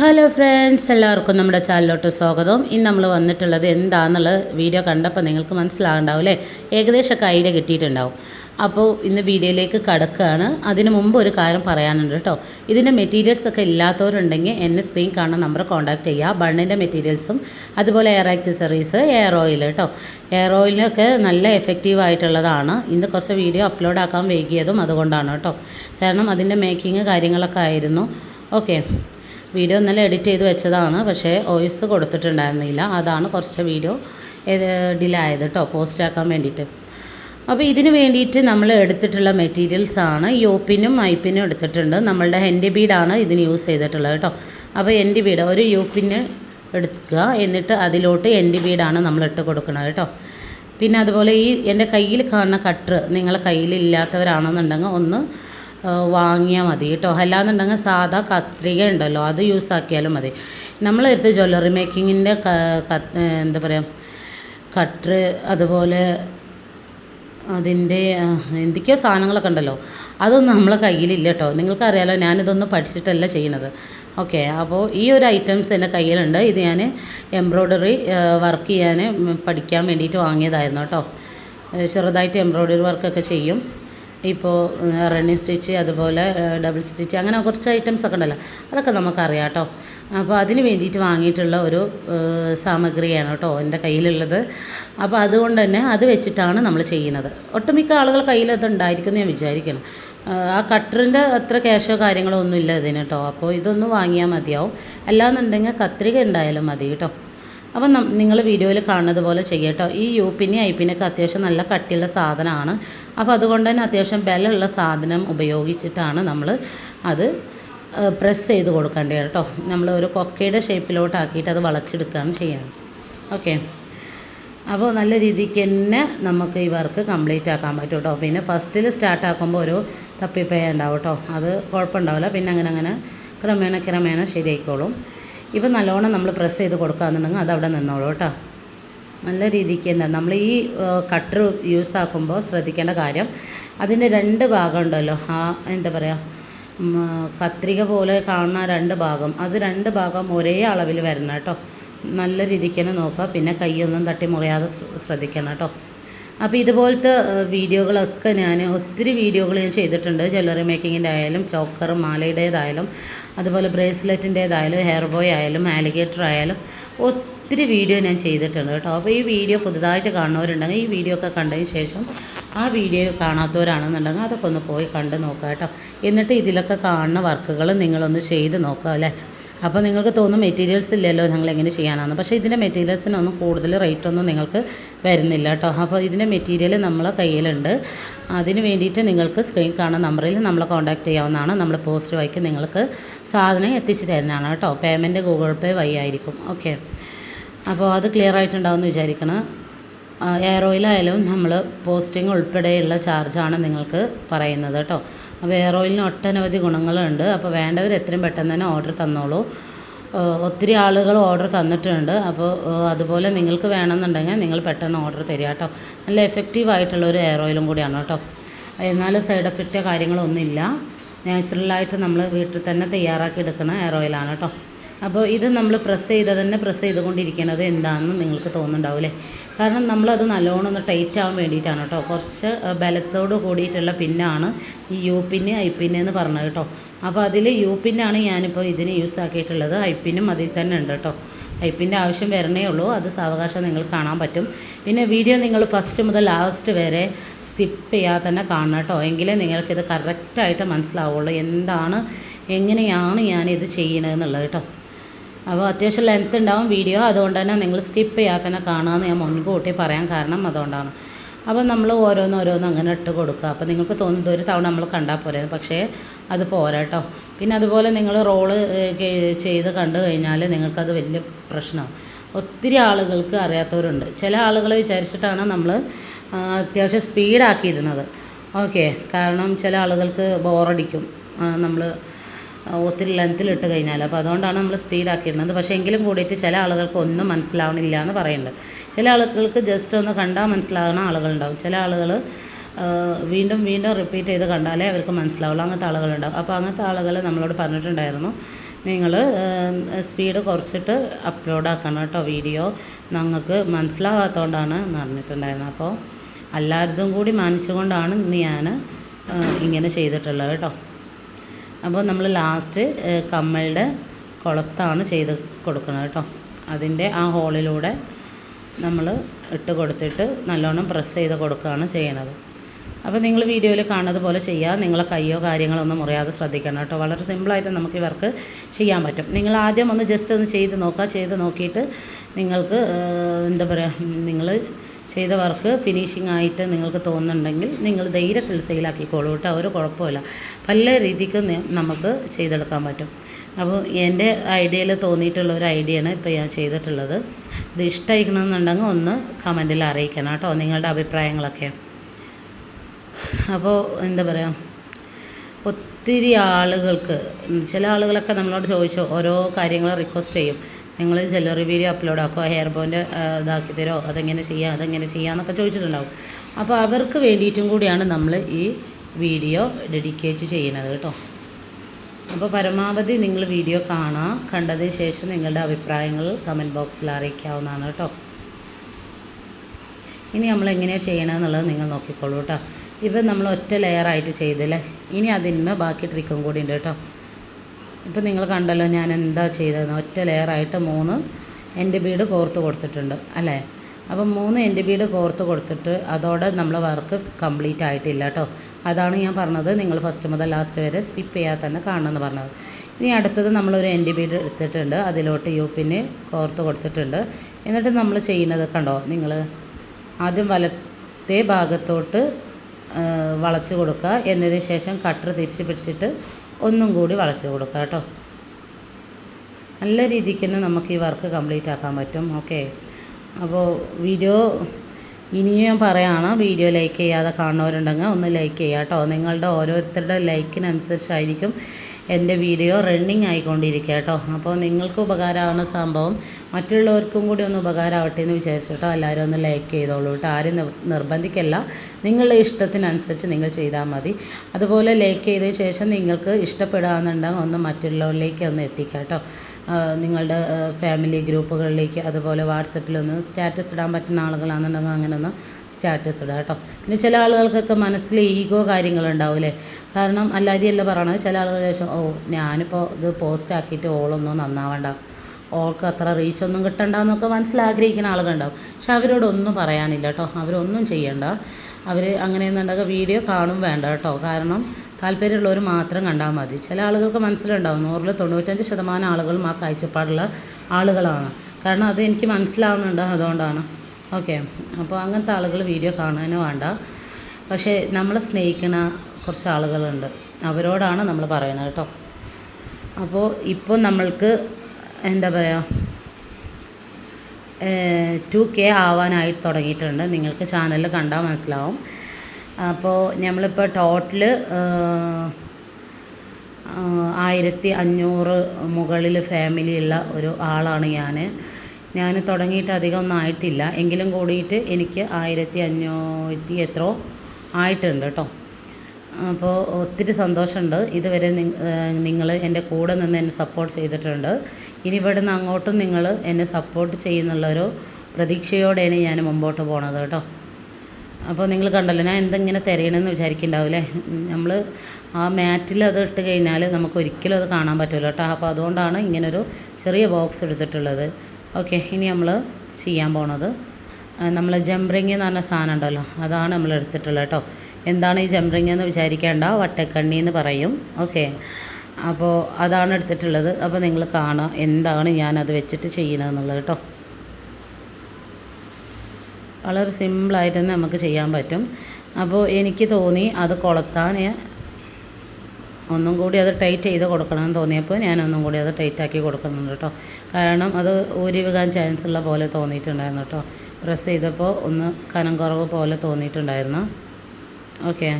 Hello friends എല്ലാവർക്കും നമ്മുടെ ചാനലിലോട്ട് സ്വാഗതം. ഇന്ന് നമ്മൾ വന്നിട്ടുള്ളത് എന്താണെന്നുള്ളത് വീഡിയോ കണ്ടപ്പോൾ നിങ്ങൾക്ക് മനസ്സിലാകണ്ടാവും അല്ലേ ഏകദേശമൊക്കെ ഐഡിയ കിട്ടിയിട്ടുണ്ടാവും. അപ്പോൾ ഇന്ന് വീഡിയോയിലേക്ക് കടക്കുകയാണ്. അതിന് മുമ്പ് ഒരു കാര്യം പറയാനുണ്ട് കേട്ടോ. ഇതിന്റെ മെറ്റീരിയൽസ് ഒക്കെ ഇല്ലാത്തവരുണ്ടെങ്കിൽ എന്നെ സ്ക്രീൻ കാണുന്ന നമ്പർ കോൺടാക്ട് ചെയ്യുക. ബണ്ണിന്റെ മെറ്റീരിയൽസും അതുപോലെ എയർ ആക്സസറീസ് എയർ ഓയിൽ കേട്ടോ. എയർ ഓയിലൊക്കെ നല്ല എഫക്റ്റീവ് ആയിട്ടുള്ളതാണ്. ഇന്ന് കുറച്ച് വീഡിയോ അപ്ലോഡ് ആക്കാൻ വൈകിയതും അതുകൊണ്ടാണ് കേട്ടോ. കാരണം അതിന്റെ മേക്കിങ് കാര്യങ്ങളൊക്കെ ആയിരുന്നു. ഓക്കെ വീഡിയോ ഇന്നലെ എഡിറ്റ് ചെയ്ത് വെച്ചതാണ് പക്ഷേ വോയിസ് കൊടുത്തിട്ടുണ്ടായിരുന്നില്ല. അതാണ് കുറച്ച് വീഡിയോ ഡിലേ ആയത് കേട്ടോ പോസ്റ്റ് ആക്കാൻ വേണ്ടിയിട്ട്. അപ്പോൾ ഇതിന് വേണ്ടിയിട്ട് നമ്മൾ എടുത്തിട്ടുള്ള മെറ്റീരിയൽസ് ആണ് യോപ്പിനും ഐപ്പിനും എടുത്തിട്ടുണ്ട്. നമ്മളുടെ ഹെൻഡി ബീഡാണ് ഇതിന് യൂസ് ചെയ്തിട്ടുള്ളത് കേട്ടോ അപ്പോൾ എന്റെ ബീഡ് ഒരു യൂപ്പിന് എടുക്കുക എന്നിട്ട് അതിലോട്ട് എന്റെ ബീഡാണ് നമ്മൾ ഇട്ട് കൊടുക്കുന്നത് കേട്ടോ പിന്നെ അതുപോലെ ഈ എന്റെ കയ്യിൽ കാണുന്ന കട്ടർ നിങ്ങളെ കയ്യിലില്ലാത്തവരാണെന്നുണ്ടെങ്കിൽ ഒന്ന് വാങ്ങിയാൽ മതി കേട്ടോ. അല്ലാന്നുണ്ടെങ്കിൽ സാധാ കത്രിക ഉണ്ടല്ലോ അത് യൂസ് ആക്കിയാലും മതി. നമ്മൾ എടുത്ത് ജ്വല്ലറി മേക്കിങ്ങിന്റെ എന്താ പറയുക കട്ടറ് അതുപോലെ അതിന്റെ എന്തൊക്കെയോ സാധനങ്ങളൊക്കെ ഉണ്ടല്ലോ. അതൊന്നും നമ്മളെ കയ്യിലില്ല കേട്ടോ. നിങ്ങൾക്കറിയാലോ ഞാനിതൊന്നും പഠിച്ചിട്ടല്ല ചെയ്യുന്നത്. ഓക്കെ അപ്പോൾ ഈ ഒരു ഐറ്റംസ് എന്റെ കയ്യിലുണ്ട്. ഇത് ഞാൻ എംബ്രോയ്ഡറി വർക്ക് ചെയ്യാൻ പഠിക്കാൻ വേണ്ടിയിട്ട് വാങ്ങിയതായിരുന്നു കേട്ടോ. ചെറുതായിട്ട് എംബ്രോയ്ഡറി വർക്കൊക്കെ ചെയ്യും. ഇപ്പോൾ റണ്ണിങ് സ്റ്റിച്ച് അതുപോലെ ഡബിൾ സ്റ്റിച്ച് അങ്ങനെ കുറച്ച് ഐറ്റംസ് ഒക്കെ ഉണ്ടല്ലോ. അതൊക്കെ നമുക്കറിയാം കേട്ടോ. അപ്പോൾ അതിന് വേണ്ടിയിട്ട് വാങ്ങിയിട്ടുള്ള ഒരു സാമഗ്രിയാണ് കേട്ടോ എന്റെ കയ്യിലുള്ളത്. അപ്പോൾ അതുകൊണ്ട് തന്നെ അത് വെച്ചിട്ടാണ് നമ്മൾ ചെയ്യുന്നത്. ഒട്ടുമിക്ക ആളുകൾ കയ്യിൽ അത് ഉണ്ടായിരിക്കും ഞാൻ വിചാരിക്കണം ആ കട്ടറിന്റെ അത്ര ക്യാഷോ കാര്യങ്ങളോ ഒന്നും ഇല്ല ഇതിന് കേട്ടോ. അപ്പോൾ ഇതൊന്നും വാങ്ങിയാൽ മതിയാവും. അല്ലാന്നുണ്ടെങ്കിൽ കത്രിക ഉണ്ടായാലും മതി കേട്ടോ. അപ്പം നിങ്ങൾ വീഡിയോയിൽ കാണുന്നത് പോലെ ചെയ്യട്ടോ. ഈ യു പിന്നെ ഐ പിന്നൊക്കെ അത്യാവശ്യം നല്ല കട്ടിയുള്ള സാധനമാണ്. അപ്പോൾ അതുകൊണ്ട് തന്നെ അത്യാവശ്യം ബലമുള്ള സാധനം ഉപയോഗിച്ചിട്ടാണ് നമ്മൾ അത് പ്രസ് ചെയ്ത് കൊടുക്കേണ്ടത് കേട്ടോ. നമ്മൾ ഒരു കൊക്കയുടെ ഷേപ്പിലോട്ടാക്കിയിട്ട് അത് വളച്ചെടുക്കുകയാണ് ചെയ്യുന്നത്. ഓക്കെ. അപ്പോൾ നല്ല രീതിക്ക് തന്നെ നമുക്ക് ഈ വർക്ക് കംപ്ലീറ്റ് ആക്കാൻ പറ്റും കേട്ടോ. പിന്നെ ഫസ്റ്റിൽ സ്റ്റാർട്ട് ആക്കുമ്പോൾ ഒരു തപ്പിപ്പേ ഉണ്ടാവും കേട്ടോ. അത് കുഴപ്പമുണ്ടാവില്ല. പിന്നെ അങ്ങനെ അങ്ങനെ ക്രമേണ ക്രമേണ ശരിയായിക്കോളും. ഇപ്പം നല്ലോണം നമ്മൾ പ്രസ് ചെയ്ത് കൊടുക്കുകയെന്നുണ്ടെങ്കിൽ അതവിടെ നിന്നോളൂ കേട്ടോ. നല്ല രീതിക്ക് തന്നെ. നമ്മൾ ഈ കട്ടർ യൂസ് ആക്കുമ്പോൾ ശ്രദ്ധിക്കേണ്ട കാര്യം അതിന്റെ രണ്ട് ഭാഗം ഉണ്ടല്ലോ. ആ എന്താ പറയുക കത്രിക പോലെ കാണുന്ന രണ്ട് ഭാഗം. അത് രണ്ട് ഭാഗം ഒരേ അളവിൽ വരണം കേട്ടോ. നല്ല രീതിക്ക് തന്നെ നോക്കുക. പിന്നെ കൈയൊന്നും തട്ടി മുറിയാതെ ശ്രദ്ധിക്കണം കേട്ടോ. അപ്പോൾ ഇതുപോലത്തെ വീഡിയോകളൊക്കെ ഞാൻ ഒത്തിരി വീഡിയോകൾ ഞാൻ ചെയ്തിട്ടുണ്ട്. ജ്വല്ലറി മേക്കിങ്ങിന്റെ ആയാലും ചോക്കർ മാലയുടേതായാലും അതുപോലെ ബ്രേസ്ലെറ്റിന്റേതായാലും ഹെയർ ബോയ് ആയാലും ആലിഗേറ്റർ ആയാലും ഒത്തിരി വീഡിയോ ഞാൻ ചെയ്തിട്ടുണ്ട് കേട്ടോ. അപ്പോൾ ഈ വീഡിയോ പുതുതായിട്ട് കാണുന്നവരുണ്ടെങ്കിൽ ഈ വീഡിയോ ഒക്കെ കണ്ടതിന് ശേഷം ആ വീഡിയോ കാണാത്തവരാണെന്നുണ്ടെങ്കിൽ അതൊക്കെ ഒന്ന് പോയി കണ്ട് നോക്കുക കേട്ടോ. എന്നിട്ട് ഇതിലൊക്കെ കാണുന്ന വർക്കുകൾ നിങ്ങളൊന്ന് ചെയ്ത് നോക്കുക അല്ലേ? അപ്പോൾ നിങ്ങൾക്ക് തോന്നും മെറ്റീരിയൽസ് ഇല്ലല്ലോ ഞങ്ങൾ എങ്ങനെ ചെയ്യാനാണ് പക്ഷേ ഇതിന്റെ മെറ്റീരിയൽസിനൊന്നും കൂടുതൽ റേറ്റ് ഒന്നും നിങ്ങൾക്ക് വരുന്നില്ല കേട്ടോ അപ്പോൾ ഇതിന്റെ മെറ്റീരിയൽ നമ്മളെ കയ്യിലുണ്ട്. അതിന് വേണ്ടിയിട്ട് നിങ്ങൾക്ക് സ്ക്രീൻ കാണുന്ന നമ്പറിൽ നമ്മളെ കോൺടാക്ട് ചെയ്യാവുന്നതാണ്. നമ്മൾ പോസ്റ്റ് വഴിക്ക് നിങ്ങൾക്ക് സാധനം എത്തിച്ചു തരുന്നതാണ് കേട്ടോ പേയ്മെന്റ് ഗൂഗിൾ പേ വഴി ആയിരിക്കും. ഓക്കെ അപ്പോൾ അത് ക്ലിയർ ആയിട്ടുണ്ടാവുമെന്ന് വിചാരിക്കണം. എയർ ഓയിലായാലും നമ്മൾ പോസ്റ്റിംഗ് ഉൾപ്പെടെയുള്ള ചാർജാണ് നിങ്ങൾക്ക് പറയുന്നത് കേട്ടോ അപ്പോൾ എയർ ഓയിലിന് ഒട്ടനവധി ഗുണങ്ങളുണ്ട്. അപ്പോൾ വേണ്ടവർ എത്രയും പെട്ടെന്ന് തന്നെ ഓർഡർ തന്നോളൂ. ഒത്തിരി ആളുകൾ ഓർഡർ തന്നിട്ടുണ്ട്. അപ്പോൾ അതുപോലെ നിങ്ങൾക്ക് വേണമെന്നുണ്ടെങ്കിൽ നിങ്ങൾ പെട്ടെന്ന് ഓർഡർ തരിക കേട്ടോ. നല്ല എഫക്റ്റീവ് ആയിട്ടുള്ള ഒരു ഹെയർ ഓയിലും കൂടിയാണ് കേട്ടോ. എന്നാലും സൈഡ് എഫക്റ്റോ കാര്യങ്ങളൊന്നുമില്ല നാച്ചുറലായിട്ട് നമ്മൾ വീട്ടിൽ തന്നെ തയ്യാറാക്കി എടുക്കുന്ന ഹെയർ ഓയിലാണ് കേട്ടോ. അപ്പോൾ ഇത് നമ്മൾ പ്രസ് ചെയ്ത് തന്നെ പ്രസ് ചെയ്തുകൊണ്ടിരിക്കുന്നത് എന്താണെന്ന് നിങ്ങൾക്ക് തോന്നുന്നുണ്ടാവില്ലേ? കാരണം നമ്മളത് നല്ലോണം ഒന്ന് ടൈറ്റ് ആവാൻ വേണ്ടിയിട്ടാണ് കേട്ടോ. കുറച്ച് ബലത്തോട് കൂടിയിട്ടുള്ള പിന്നാണ് ഈ യു പിന്ന് ഐ പിന്ന് എന്ന് പറഞ്ഞത് കേട്ടോ. അപ്പോൾ അതിൽ യു പിന്നാണ് ഞാനിപ്പോൾ ഇതിന് യൂസ് ആക്കിയിട്ടുള്ളത്. ഐ പിന്നും അതിൽ തന്നെ ഉണ്ട് കേട്ടോ. പിന്റെ ആവശ്യം വരണേ ഉള്ളൂ. അത് സാവകാശം നിങ്ങൾ കാണാൻ പറ്റും. പിന്നെ വീഡിയോ നിങ്ങൾ ഫസ്റ്റ് മുതൽ ലാസ്റ്റ് വരെ സ്കിപ്പ് ചെയ്യാതെ തന്നെ കാണണം കേട്ടോ. എങ്കിലേ നിങ്ങൾക്കിത് കറക്റ്റായിട്ട് മനസ്സിലാവുള്ളൂ. എന്താണ് എങ്ങനെയാണ് ഞാനിത് ചെയ്യണതെന്നുള്ളത് കേട്ടോ. അപ്പോൾ അത്യാവശ്യം ലെങ്ത് ഉണ്ടാവും വീഡിയോ അതുകൊണ്ട് തന്നെ നിങ്ങൾ സ്കിപ്പ് ചെയ്യാതെ തന്നെ കാണുകയെന്ന് ഞാൻ മുൻകൂട്ടി പറയാൻ കാരണം അതുകൊണ്ടാണ്. അപ്പോൾ നമ്മൾ ഓരോന്ന് ഓരോന്ന് അങ്ങനെ ഇട്ട് കൊടുക്കുക. അപ്പോൾ നിങ്ങൾക്ക് തോന്നുന്നത് ഒരു തവണ നമ്മൾ കണ്ടാൽ പോരെ. പക്ഷേ അത് പോരാട്ടോ പിന്നെ അതുപോലെ നിങ്ങൾ റോൾ ചെയ്ത് കണ്ടു കഴിഞ്ഞാൽ നിങ്ങൾക്കത് വലിയ പ്രശ്നമാണ്. ഒത്തിരി ആളുകൾക്ക് അറിയാത്തവരുണ്ട്. ചില ആളുകൾ വിചാരിച്ചിട്ടാണ് നമ്മൾ അത്യാവശ്യം സ്പീഡാക്കിയിരുന്നത് ഓക്കെ. കാരണം ചില ആളുകൾക്ക് ബോറടിക്കും നമ്മൾ ഒത്തിരി ലെങ്ത്തിലിട്ട് കഴിഞ്ഞാൽ അപ്പോൾ അതുകൊണ്ടാണ് നമ്മൾ സ്പീഡാക്കിയിരുന്നത് പക്ഷേ എങ്കിലും കൂടിയിട്ട് ചില ആളുകൾക്ക് ഒന്നും മനസ്സിലാവണില്ല എന്ന് പറയുന്നുണ്ട്. ചില ആളുകൾക്ക് ജസ്റ്റ് ഒന്ന് കണ്ടാൽ മനസ്സിലാകുന്ന ആളുകളുണ്ടാവും. ചില ആളുകൾ വീണ്ടും വീണ്ടും റിപ്പീറ്റ് ചെയ്ത് കണ്ടാലേ അവർക്ക് മനസ്സിലാവുള്ളൂ. അങ്ങനത്തെ ആളുകളുണ്ടാവും. അപ്പോൾ അങ്ങനത്തെ ആളുകൾ നമ്മളോട് പറഞ്ഞിട്ടുണ്ടായിരുന്നു നിങ്ങൾ സ്പീഡ് കുറച്ചിട്ട് അപ്ലോഡ് ആക്കണം കേട്ടോ വീഡിയോ ഞങ്ങൾക്ക് മനസ്സിലാവാത്തതുകൊണ്ടാണ് പറഞ്ഞിട്ടുണ്ടായിരുന്നത് അപ്പോൾ എല്ലാവരും കൂടി മാനിച്ചുകൊണ്ടാണ് ഞാൻ ഇങ്ങനെ ചെയ്തിട്ടുള്ളത് കേട്ടോ. അപ്പോൾ നമ്മൾ ലാസ്റ്റ് കമ്മലിന്റെ കുളത്താണ് ചെയ്ത് കൊടുക്കുന്നത് കേട്ടോ. അതിന്റെ ആ ഹോളിലൂടെ നമ്മൾ ഇട്ട് കൊടുത്തിട്ട് നല്ലോണം പ്രസ് ചെയ്ത് കൊടുക്കുകയാണ് ചെയ്യണത് അപ്പോൾ നിങ്ങൾ വീഡിയോയിൽ കാണുന്നത് പോലെ ചെയ്യുക നിങ്ങളെ കയ്യോ കാര്യങ്ങളോ ഒന്നും മുറിയാതെ ശ്രദ്ധിക്കണം കേട്ടോ. വളരെ സിമ്പിളായിട്ട് നമുക്ക് ഇവർക്ക് വർക്ക് ചെയ്യാൻ പറ്റും. നിങ്ങൾ ആദ്യം ഒന്ന് ജസ്റ്റ് ഒന്ന് ചെയ്ത് നോക്കുക. ചെയ്ത് നോക്കിയിട്ട് നിങ്ങൾക്ക് എന്താ പറയുക നിങ്ങൾ ചെയ്ത വർക്ക് ഫിനിഷിംഗ് ആയിട്ട് നിങ്ങൾക്ക് തോന്നുന്നുണ്ടെങ്കിൽ നിങ്ങൾ ധൈര്യത്തിൽ സെയിലാക്കിക്കോളൂ കേട്ടോ. ഒരു കുഴപ്പമില്ല. പല രീതിക്ക് നമുക്ക് ചെയ്തെടുക്കാൻ പറ്റും. അപ്പോൾ എന്റെ ഐഡിയയിൽ തോന്നിയിട്ടുള്ള ഒരു ഐഡിയയാണ് ഇപ്പോൾ ഞാൻ ചെയ്തിട്ടുള്ളത്. ഇത് ഇഷ്ടമായിക്കണമെന്നുണ്ടെങ്കിൽ ഒന്ന് കമന്റിൽ അറിയിക്കണം കേട്ടോ നിങ്ങളുടെ അഭിപ്രായങ്ങളൊക്കെ. അപ്പോൾ എന്താ പറയുക ഒത്തിരി ആളുകൾക്ക് ചില ആളുകളൊക്കെ നമ്മളോട് ചോദിച്ചു ഓരോ കാര്യങ്ങൾ റിക്വസ്റ്റ് ചെയ്യും. നിങ്ങൾ ജ്വല്ലറി വീഡിയോ അപ്ലോഡ് ആക്കുക ഹെയർ ബോന്റെ ഇതാക്കി തരുമോ അതെങ്ങനെ ചെയ്യുക അതെങ്ങനെ ചെയ്യുക എന്നൊക്കെ ചോദിച്ചിട്ടുണ്ടാവും. അപ്പോൾ അവർക്ക് വേണ്ടിയിട്ടും കൂടിയാണ് നമ്മൾ ഈ വീഡിയോ ഡെഡിക്കേറ്റ് ചെയ്യുന്നത് കേട്ടോ. അപ്പോൾ പരമാവധി നിങ്ങൾ വീഡിയോ കാണുക കണ്ടതിന് ശേഷം നിങ്ങളുടെ അഭിപ്രായങ്ങൾ കമന്റ് ബോക്സിൽ അറിയിക്കാവുന്നതാണ് കേട്ടോ. ഇനി നമ്മൾ എങ്ങനെയാണ് ചെയ്യണമെന്നുള്ളത് നിങ്ങൾ നോക്കിക്കോളൂ കേട്ടോ. ഇപ്പം നമ്മൾ ഒറ്റ ലെയറായിട്ട് ചെയ്തില്ലേ? ഇനി അതിന്മേൽ ബാക്കി ട്രിക്കും കൂടി ഉണ്ട് കേട്ടോ. ഇപ്പം നിങ്ങൾ കണ്ടല്ലോ ഞാൻ എന്താ ചെയ്തതെന്ന്. ഒറ്റ ലെയറായിട്ട് മൂന്ന് എന്റെ ബീഡ് കോർത്ത് കൊടുത്തിട്ടുണ്ട് അല്ലേ? അപ്പം മൂന്ന് എന്റെ ബീഡ് കോർത്ത് കൊടുത്തിട്ട് അതോടെ നമ്മൾ വർക്ക് കംപ്ലീറ്റ് ആയിട്ടില്ല കേട്ടോ അതാണ് ഞാൻ പറഞ്ഞത്. നിങ്ങൾ ഫസ്റ്റ് മുതൽ ലാസ്റ്റ് വരെ സ്കിപ്പ് ചെയ്യാതെ തന്നെ കാണണമെന്ന് പറഞ്ഞത്. ഇനി അടുത്തത് നമ്മളൊരു എന്റെ ബീഡ് എടുത്തിട്ടുണ്ട്. അതിലോട്ട് യു പിന്നെ കോർത്ത് കൊടുത്തിട്ടുണ്ട്. എന്നിട്ട് നമ്മൾ ചെയ്യുന്നത് കണ്ടോ? നിങ്ങൾ ആദ്യം വലത്തെ ഭാഗത്തോട്ട് വളച്ച് കൊടുക്കുക. എന്നതിന് ശേഷം കട്ടർ തിരിച്ച് പിടിച്ചിട്ട് ഒന്നും കൂടി വളച്ച് കൊടുക്കുക കേട്ടോ. നല്ല രീതിക്ക് തന്നെ നമുക്ക് ഈ വർക്ക് കംപ്ലീറ്റ് ആക്കാൻ പറ്റും. ഓക്കെ. അപ്പോൾ വീഡിയോ ഇനിയും ഞാൻ പറയുകയാണ് വീഡിയോ ലൈക്ക് ചെയ്യാതെ കാണുന്നവരുണ്ടെങ്കിൽ ഒന്ന് ലൈക്ക് ചെയ്യുക കേട്ടോ. നിങ്ങളുടെ ഓരോരുത്തരുടെ ലൈക്കിനനുസരിച്ചായിരിക്കും എന്റെ വീഡിയോ റണ്ണിങ് ആയിക്കൊണ്ടിരിക്കുക കേട്ടോ. അപ്പോൾ നിങ്ങൾക്ക് ഉപകാരമാവുന്ന സംഭവം മറ്റുള്ളവർക്കും കൂടി ഒന്ന് ഉപകാരമാവട്ടെ എന്ന് വിചാരിച്ചു കേട്ടോ. എല്ലാവരും ഒന്ന് ലൈക്ക് ചെയ്തോളൂ കേട്ടോ. ആരും നിർബന്ധിക്കല്ല. നിങ്ങളുടെ ഇഷ്ടത്തിനനുസരിച്ച് നിങ്ങൾ ചെയ്താൽ മതി. അതുപോലെ ലൈക്ക് ചെയ്തതിന് ശേഷം നിങ്ങൾക്ക് ഇഷ്ടപ്പെടാമെന്നുണ്ടെങ്കിൽ ഒന്ന് മറ്റുള്ളവരിലേക്ക് ഒന്ന് എത്തിക്കുക കേട്ടോ. നിങ്ങളുടെ ഫാമിലി ഗ്രൂപ്പുകളിലേക്ക് അതുപോലെ വാട്സപ്പിലൊന്ന് സ്റ്റാറ്റസ് ഇടാൻ പറ്റുന്ന ആളുകളാണെന്നുണ്ടെങ്കിൽ അങ്ങനെ ഒന്ന് സ്റ്റാറ്റസ് ഇടുക കേട്ടോ. പിന്നെ ചില ആളുകൾക്കൊക്കെ മനസ്സിൽ ഈഗോ കാര്യങ്ങളുണ്ടാവില്ലേ കാരണം അല്ലാതെയല്ല പറയണത്. ചില ആളുകൾ ചോദിച്ചാൽ ഓ ഞാനിപ്പോൾ ഇത് പോസ്റ്റ് ആക്കിയിട്ട് ഓളൊന്നും നന്നാവണ്ട. ഓൾക്ക് അത്ര റീച്ചൊന്നും കിട്ടണ്ടെന്നൊക്കെ മനസ്സിലാഗ്രഹിക്കുന്ന ആളുകളുണ്ടാവും. പക്ഷെ അവരോടൊന്നും പറയാനില്ല കേട്ടോ. അവരൊന്നും ചെയ്യണ്ട. അവർ അങ്ങനെയെന്നുണ്ടെങ്കിൽ വീഡിയോ കാണും വേണ്ട കേട്ടോ. കാരണം താല്പര്യമുള്ളവർ മാത്രം കണ്ടാൽ മതി. ചില ആളുകൾക്ക് മനസ്സിലുണ്ടാവും. നൂറിൽ തൊണ്ണൂറ്റഞ്ച് ശതമാനം ആളുകളും ആ കാഴ്ചപ്പാടുള്ള ആളുകളാണ്. കാരണം അത് എനിക്ക് മനസ്സിലാവുന്നുണ്ട്. അതുകൊണ്ടാണ്. ഓക്കെ. അപ്പോൾ അങ്ങനത്തെ ആളുകൾ വീഡിയോ കാണാനും വേണ്ട. പക്ഷേ നമ്മളെ സ്നേഹിക്കുന്ന കുറച്ച് ആളുകളുണ്ട്. അവരോടാണ് നമ്മൾ പറയുന്നത് കേട്ടോ. അപ്പോൾ ഇപ്പോൾ നമ്മൾക്ക് എന്താ പറയുക ടു കെ ആവാനായി തുടങ്ങിയിട്ടുണ്ട്. നിങ്ങൾക്ക് ചാനലിൽ കണ്ടാൽ മനസ്സിലാവും. അപ്പോൾ നമ്മളിപ്പോൾ ടോട്ടൽ ആയിരത്തി അഞ്ഞൂറ് മുകളിൽ ഫാമിലിയുള്ള ഒരു ആളാണ് ഞാൻ ഞാൻ തുടങ്ങിയിട്ട് അധികം ഒന്നും ആയിട്ടില്ല. എങ്കിലും കൂടിയിട്ട് എനിക്ക് ആയിരത്തി അഞ്ഞൂറ്റി എത്രയോ ആയിട്ടുണ്ട് കേട്ടോ. അപ്പോൾ ഒത്തിരി സന്തോഷമുണ്ട്. ഇതുവരെ നിങ്ങൾ എന്റെ കൂടെ നിന്ന് എന്നെ സപ്പോർട്ട് ചെയ്തിട്ടുണ്ട്. ഇനി ഇവിടെ നിന്ന് അങ്ങോട്ടും നിങ്ങൾ എന്നെ സപ്പോർട്ട് ചെയ്യുന്നുള്ളൊരു പ്രതീക്ഷയോടെയാണ് ഞാൻ മുമ്പോട്ട് പോണത് കേട്ടോ. അപ്പോൾ നിങ്ങൾ കണ്ടല്ലോ ഞാൻ എന്തെങ്ങനെ തിരയണമെന്ന് വിചാരിക്കുന്നുണ്ടാവില്ലേ നമ്മൾ ആ മാറ്റിൽ അത് ഇട്ട് കഴിഞ്ഞാൽ നമുക്ക് ഒരിക്കലും അത് കാണാൻ പറ്റില്ല കേട്ടോ. അപ്പോൾ അതുകൊണ്ടാണ് ഇങ്ങനൊരു ചെറിയ ബോക്സ് എടുത്തിട്ടുള്ളത്. ഓക്കെ ഇനി നമ്മൾ ചെയ്യാൻ പോണത്. നമ്മൾ ജംറിങ് എന്ന് പറഞ്ഞ സാധനം ഉണ്ടല്ലോ അതാണ് നമ്മൾ എടുത്തിട്ടുള്ളത് കേട്ടോ. എന്താണ് ഈ ജംറിങ് എന്ന് വിചാരിക്കേണ്ട വട്ടക്കണ്ണി എന്ന് പറയും. ഓക്കെ അപ്പോൾ അതാണ് എടുത്തിട്ടുള്ളത്. അപ്പോൾ നിങ്ങൾ കാണുക എന്താണ് ഞാൻ അത് വെച്ചിട്ട് ചെയ്യണമെന്നുള്ളത് കേട്ടോ. വളരെ സിമ്പിളായിട്ട് തന്നെ നമുക്ക് ചെയ്യാൻ പറ്റും. അപ്പോൾ എനിക്ക് തോന്നി അത് കൊളുത്താൻ ഒന്നും കൂടി അത് ടൈറ്റ് ചെയ്ത് കൊടുക്കണമെന്ന് തോന്നിയപ്പോൾ ഞാൻ ഒന്നും കൂടി അത് ടൈറ്റാക്കി കൊടുക്കുന്നുണ്ട് കേട്ടോ. കാരണം അത് ഊരി വീകാൻ ചാൻസ് ഉള്ള പോലെ തോന്നിയിട്ടുണ്ടായിരുന്നു കേട്ടോ. പ്രസ് ചെയ്തപ്പോൾ ഒന്ന് കനം കുറവ് പോലെ തോന്നിയിട്ടുണ്ടായിരുന്നു. ഓക്കെ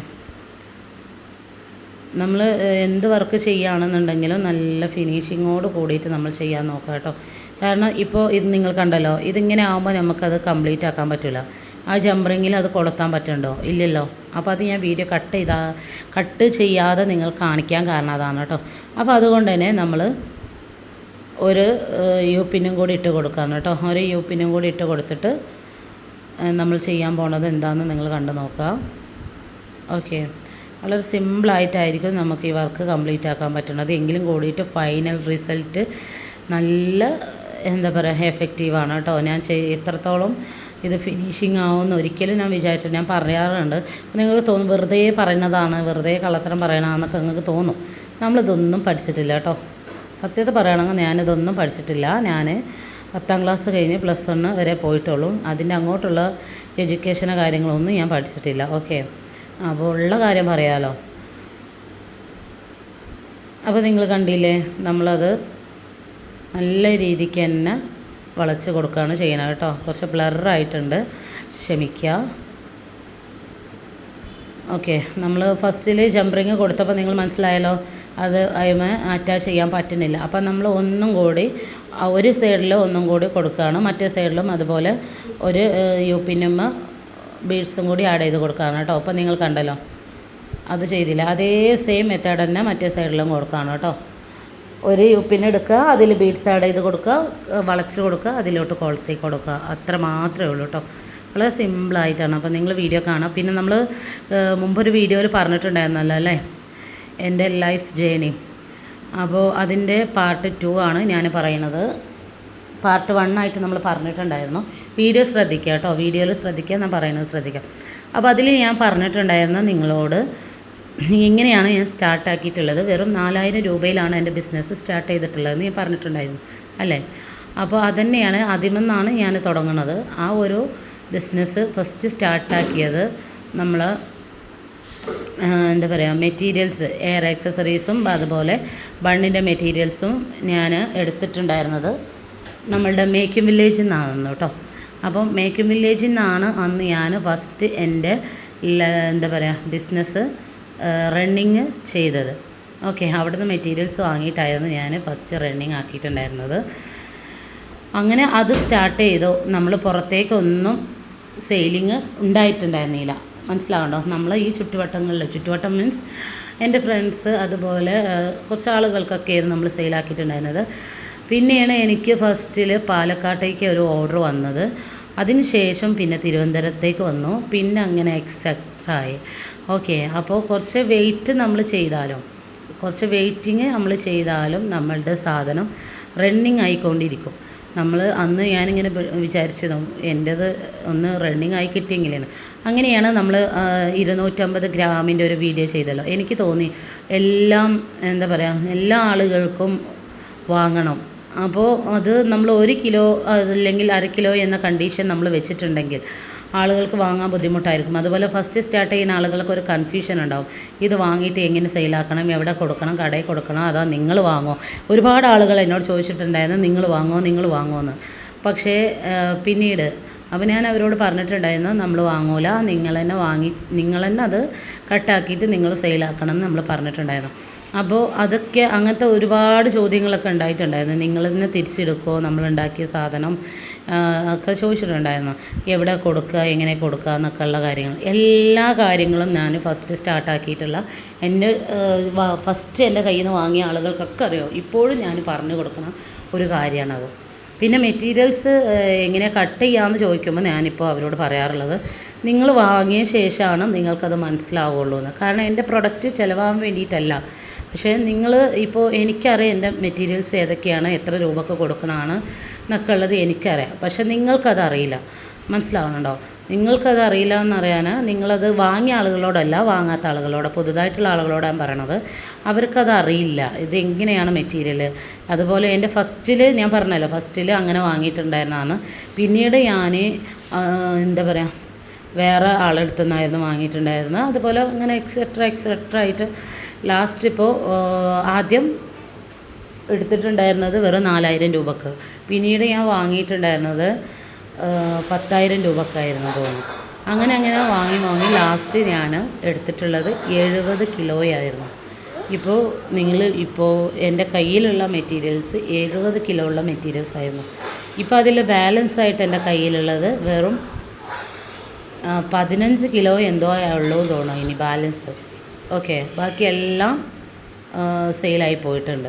നമ്മൾ എന്ത് വർക്ക് ചെയ്യുകയാണെന്നുണ്ടെങ്കിലും നല്ല ഫിനിഷിങ്ങോട് കൂടിയിട്ട് നമ്മൾ ചെയ്യാൻ നോക്കുക കേട്ടോ. കാരണം ഇപ്പോൾ ഇത് നിങ്ങൾ കണ്ടല്ലോ ഇതിങ്ങനെ ആകുമ്പോൾ നമുക്കത് കംപ്ലീറ്റ് ആക്കാൻ പറ്റില്ല. ആ ജംബറിങ്ങിൽ അത് കൊളുത്താൻ പറ്റുന്നുണ്ടോ ഇല്ലല്ലോ. അപ്പോൾ അത് ഞാൻ വീഡിയോ കട്ട് ചെയ്താ കട്ട് ചെയ്യാതെ നിങ്ങൾ കാണിക്കാൻ കാരണം അതാണ് കേട്ടോ. അപ്പോൾ അതുകൊണ്ട് തന്നെ നമ്മൾ ഒരു യു പിന്നും കൂടി ഇട്ട് കൊടുക്കാം കേട്ടോ. ഒരു യു പിന്നും കൂടി ഇട്ട് കൊടുത്തിട്ട് നമ്മൾ ചെയ്യാൻ പോണത് എന്താണെന്ന് നിങ്ങൾ കണ്ടു നോക്കുക. ഓക്കെ. വളരെ സിമ്പിളായിട്ടായിരിക്കും നമുക്ക് ഈ വർക്ക് കംപ്ലീറ്റ് ആക്കാൻ പറ്റുന്നത് എങ്കിലും കൂടിയിട്ട് ഫൈനൽ റിസൾട്ട് നല്ല എന്താ പറയുക എഫക്റ്റീവാണ് കേട്ടോ. ഞാൻ എത്രത്തോളം ഇത് ഫിനിഷിങ് ആവുമെന്ന് ഒരിക്കലും ഞാൻ വിചാരിച്ചു ഞാൻ പറയാറുണ്ട്. നിങ്ങൾ തോന്നും വെറുതെ പറയുന്നതാണ് വെറുതെ കള്ളത്തരം പറയണമെന്നൊക്കെ നിങ്ങൾക്ക് തോന്നും. നമ്മളിതൊന്നും പഠിച്ചിട്ടില്ല കേട്ടോ. സത്യത പറയുകയാണെങ്കിൽ ഞാനിതൊന്നും പഠിച്ചിട്ടില്ല. ഞാൻ പത്താം ക്ലാസ് കഴിഞ്ഞ് പ്ലസ് വണ് വരെ പോയിട്ടുള്ളൂ. അതിന്റെ അങ്ങോട്ടുള്ള എഡ്യൂക്കേഷനോ കാര്യങ്ങളൊന്നും ഞാൻ പഠിച്ചിട്ടില്ല. ഓക്കെ അപ്പോൾ ഉള്ള കാര്യം പറയാമല്ലോ അപ്പോൾ നിങ്ങൾ കണ്ടില്ലേ? നമ്മളത് നല്ല രീതിക്ക് തന്നെ വളച്ച് കൊടുക്കുകയാണ് ചെയ്യുന്നത് കേട്ടോ. കുറച്ച് ബ്ലറായിട്ടുണ്ട് ക്ഷമിക്കുക. ഓക്കെ നമ്മൾ ഫസ്റ്റിൽ ജംപറിങ് കൊടുത്തപ്പോൾ നിങ്ങൾ മനസ്സിലായല്ലോ? അത് അതിമ അറ്റാച്ച് ചെയ്യാൻ പറ്റുന്നില്ല. അപ്പം നമ്മൾ ഒന്നും കൂടി ഒരു സൈഡിൽ ഒന്നും കൂടി കൊടുക്കുകയാണ്. മറ്റേ സൈഡിലും അതുപോലെ ഒരു യു പിന്നുമ്മ ബീഡ്സും കൂടി ആഡ് ചെയ്ത് കൊടുക്കുകയാണ് കേട്ടോ. അപ്പം നിങ്ങൾ കണ്ടല്ലോ? അത് ചെയ്തില്ല. അതേ സെയിം മെത്തേഡ് തന്നെ മറ്റേ സൈഡിലും കൊടുക്കുകയാണ് കേട്ടോ. ഒരു യു പിൻ എടുക്കുക അതിൽ ബീഡ്സ് ആഡ് ചെയ്ത് കൊടുക്കുക വളച്ച് കൊടുക്കുക അതിലോട്ട് കൊളുത്തി കൊടുക്കുക. അത്ര മാത്രമേ ഉള്ളൂ കേട്ടോ വളരെ സിമ്പിളായിട്ടാണ് അപ്പോൾ നിങ്ങൾ വീഡിയോ കാണുക. പിന്നെ നമ്മൾ മുമ്പൊരു വീഡിയോയിൽ പറഞ്ഞിട്ടുണ്ടായിരുന്നല്ലോ അല്ലേ? എന്റെ ലൈഫ് ജേണി അപ്പോൾ അതിന്റെ പാർട്ട് ടു ആണ് ഞാൻ പറയുന്നത്. പാർട്ട് വൺ ആയിട്ട് നമ്മൾ പറഞ്ഞിട്ടുണ്ടായിരുന്നു. വീഡിയോ ശ്രദ്ധിക്കുക കേട്ടോ വീഡിയോയിൽ ശ്രദ്ധിക്കുക ഞാൻ പറയുന്നത് ശ്രദ്ധിക്കുക. അപ്പോൾ അതിൽ ഞാൻ പറഞ്ഞിട്ടുണ്ടായിരുന്നു നിങ്ങളോട് എങ്ങനെയാണ് ഞാൻ സ്റ്റാർട്ടാക്കിയിട്ടുള്ളത് വെറും നാലായിരം രൂപയിലാണ് എന്റെ ബിസിനസ് സ്റ്റാർട്ട് ചെയ്തിട്ടുള്ളതെന്ന് ഞാൻ പറഞ്ഞിട്ടുണ്ടായിരുന്നു അല്ലേ? അപ്പോൾ അതന്നെയാണ് അതിമെന്നാണ് ഞാൻ തുടങ്ങുന്നത്. ആ ഒരു ബിസിനസ് ഫസ്റ്റ് സ്റ്റാർട്ടാക്കിയത് നമ്മൾ എന്താ പറയുക മെറ്റീരിയൽസ് എയർ ആക്സസറീസും അതുപോലെ ബണ്ണിന്റെ മെറ്റീരിയൽസും ഞാൻ എടുത്തിട്ടുണ്ടായിരുന്നത് നമ്മളുടെ മേക്കിംഗ് വില്ലേജിൽ നിന്നാണ് കേട്ടോ. അപ്പം മേക്കിംഗ് വില്ലേജിൽ നിന്നാണ് അന്ന് ഞാൻ ഫസ്റ്റ് എന്റെ എന്താ പറയുക ബിസിനസ് റണ്ണിങ് ചെയ്തത്. ഓക്കെ അവിടുന്ന് മെറ്റീരിയൽസ് വാങ്ങിയിട്ടായിരുന്നു ഞാൻ ഫസ്റ്റ് റണ്ണിങ് ആക്കിയിട്ടുണ്ടായിരുന്നത്. അങ്ങനെ അത് സ്റ്റാർട്ട് ചെയ്തു. നമ്മൾ പുറത്തേക്കൊന്നും സെയിലിങ് ഉണ്ടായിട്ടുണ്ടായിരുന്നില്ല. മനസ്സിലാവണ്ടോ? നമ്മൾ ഈ ചുറ്റുവട്ടങ്ങളിൽ ചുറ്റുവട്ടം മീൻസ് എന്റെ ഫ്രണ്ട്സ് അതുപോലെ കുറച്ച് ആളുകൾക്കൊക്കെയായിരുന്നു നമ്മൾ സെയിലാക്കിയിട്ടുണ്ടായിരുന്നത് പിന്നെയാണ് എനിക്ക് ഫസ്റ്റിൽ പാലക്കാട്ടേക്ക് ഒരു ഓർഡർ വന്നത്. അതിനുശേഷം പിന്നെ തിരുവനന്തപുരത്തേക്ക് വന്നു. പിന്നെ അങ്ങനെ എക്സെട്രാ ആയി. ഓക്കെ അപ്പോൾ കുറച്ച് വെയിറ്റ് നമ്മൾ ചെയ്താലും? കുറച്ച് വെയിറ്റിങ് നമ്മൾ ചെയ്താലും നമ്മളുടെ സാധനം റണ്ണിങ് ആയിക്കൊണ്ടിരിക്കും. നമ്മൾ അന്ന് ഞാനിങ്ങനെ വിചാരിച്ചതും വിചാരിച്ചത് എന്റേത് ഒന്ന് റണ്ണിങ് ആയി കിട്ടിയെങ്കിലും അങ്ങനെയാണ് നമ്മൾ ഇരുന്നൂറ്റമ്പത് ഗ്രാമിന്റെ ഒരു വീഡിയോ ചെയ്തല്ലോ. എനിക്ക് തോന്നി എല്ലാം എന്താ പറയുക എല്ലാ ആളുകൾക്കും വാങ്ങണം. അപ്പോൾ അത് നമ്മൾ ഒരു കിലോ അല്ലെങ്കിൽ അര കിലോ എന്ന കണ്ടീഷൻ നമ്മൾ വെച്ചിട്ടുണ്ടെങ്കിൽ ആളുകൾക്ക് വാങ്ങാൻ ബുദ്ധിമുട്ടായിരിക്കും. അതുപോലെ ഫസ്റ്റ് സ്റ്റാർട്ട് ചെയ്യുന്ന ആളുകൾക്ക് ഒരു കൺഫ്യൂഷൻ ഉണ്ടാവും. ഇത് വാങ്ങിയിട്ട് എങ്ങനെ സെയിലാക്കണം എവിടെ കൊടുക്കണം? കടയിൽ കൊടുക്കണം? അതോ നിങ്ങൾ വാങ്ങോ? ഒരുപാട് ആളുകൾ എന്നോട് ചോദിച്ചിട്ടുണ്ടായിരുന്നു നിങ്ങൾ വാങ്ങോ? നിങ്ങൾ വാങ്ങോ? എന്ന്. പക്ഷേ പിന്നീട് അപ്പോൾ ഞാൻ അവരോട് പറഞ്ഞിട്ടുണ്ടായിരുന്നു നമ്മൾ വാങ്ങൂല. നിങ്ങൾ തന്നെ വാങ്ങി നിങ്ങൾ തന്നെ അത് കട്ടാക്കിയിട്ട് നിങ്ങൾ സെയിലാക്കണം എന്ന് നമ്മൾ പറഞ്ഞിട്ടുണ്ടായിരുന്നു. അപ്പോൾ അതൊക്കെ അങ്ങനത്തെ ഒരുപാട് ചോദ്യങ്ങളൊക്കെ ഉണ്ടായിട്ടുണ്ടായിരുന്നു. നിങ്ങൾ തന്നെ തിരിച്ചെടുക്കുമോ നമ്മൾ ഉണ്ടാക്കിയ സാധനം ഒക്കെ ചോദിച്ചിട്ടുണ്ടായിരുന്നു. എവിടെ കൊടുക്കുക എങ്ങനെ കൊടുക്കുക എന്നൊക്കെ ഉള്ള കാര്യങ്ങൾ. എല്ലാ കാര്യങ്ങളും ഞാൻ ഫസ്റ്റ് സ്റ്റാർട്ടാക്കിയിട്ടുള്ള എന്റെ ഫസ്റ്റ് എന്റെ കയ്യിൽ നിന്ന് വാങ്ങിയ ആളുകൾക്കൊക്കെ അറിയാം? ഇപ്പോഴും ഞാൻ പറഞ്ഞു കൊടുക്കുന്ന ഒരു കാര്യമാണത് പിന്നെ മെറ്റീരിയൽസ് എങ്ങനെ കട്ട് ചെയ്യാമെന്ന് ചോദിക്കുമ്പോൾ ഞാനിപ്പോൾ അവരോട് പറയാറുള്ളത് നിങ്ങൾ വാങ്ങിയ ശേഷമാണ് നിങ്ങൾക്കത് മനസ്സിലാവുള്ളൂ എന്ന്. കാരണം എന്റെ പ്രൊഡക്റ്റ് ചിലവാകാൻ വേണ്ടിയിട്ടല്ല. പക്ഷേ നിങ്ങൾ ഇപ്പോൾ എനിക്കറിയാം എന്റെ മെറ്റീരിയൽസ് ഏതൊക്കെയാണ് എത്ര രൂപക്ക് കൊടുക്കണമാണ് എന്നൊക്കെ ഉള്ളത് എനിക്കറിയാം. പക്ഷേ നിങ്ങൾക്കതറിയില്ല മനസ്സിലാവുന്നുണ്ടോ? നിങ്ങൾക്കത് അറിയില്ല എന്നറിയാൻ നിങ്ങളത് വാങ്ങിയ ആളുകളോടല്ല വാങ്ങാത്ത ആളുകളോട് പുതുതായിട്ടുള്ള ആളുകളോടാണ് പറയണത്. അവർക്കത് അറിയില്ല. ഇത് എങ്ങനെയാണ് മെറ്റീരിയൽ അതുപോലെ എന്റെ ഫസ്റ്റിൽ ഞാൻ പറഞ്ഞല്ലോ ഫസ്റ്റിൽ അങ്ങനെ വാങ്ങിയിട്ടുണ്ടായിരുന്നതാണ്. പിന്നീട് ഞാൻ എന്താ പറയുക വേറെ ആളെടുത്തു നിന്നായിരുന്നു വാങ്ങിയിട്ടുണ്ടായിരുന്നത്. അതുപോലെ അങ്ങനെ എക്സെട്ര എക്സെട്ര ആയിട്ട് ലാസ്റ്റ് ഇപ്പോൾ ആദ്യം എടുത്തിട്ടുണ്ടായിരുന്നത് വെറും നാലായിരം രൂപക്ക്. പിന്നീട് ഞാൻ വാങ്ങിയിട്ടുണ്ടായിരുന്നത് പത്തായിരം രൂപക്കായിരുന്നു തോന്നുന്നു. അങ്ങനെ അങ്ങനെ വാങ്ങി വാങ്ങി ലാസ്റ്റ് ഞാൻ എടുത്തിട്ടുള്ളത് എഴുപത് കിലോയായിരുന്നു. ഇപ്പോൾ നിങ്ങൾ ഇപ്പോൾ എന്റെ കയ്യിലുള്ള മെറ്റീരിയൽസ് എഴുപത് കിലോ ഉള്ള മെറ്റീരിയൽസ് ആയിരുന്നു. ഇപ്പോൾ അതിൽ ബാലൻസ് ആയിട്ട് എന്റെ കയ്യിലുള്ളത് വെറും പതിനഞ്ച് കിലോ എന്തോ ഉള്ളൂ തോന്നുന്നു ഇനി ബാലൻസ്. ഓക്കെ ബാക്കിയെല്ലാം സെയിലായി പോയിട്ടുണ്ട്.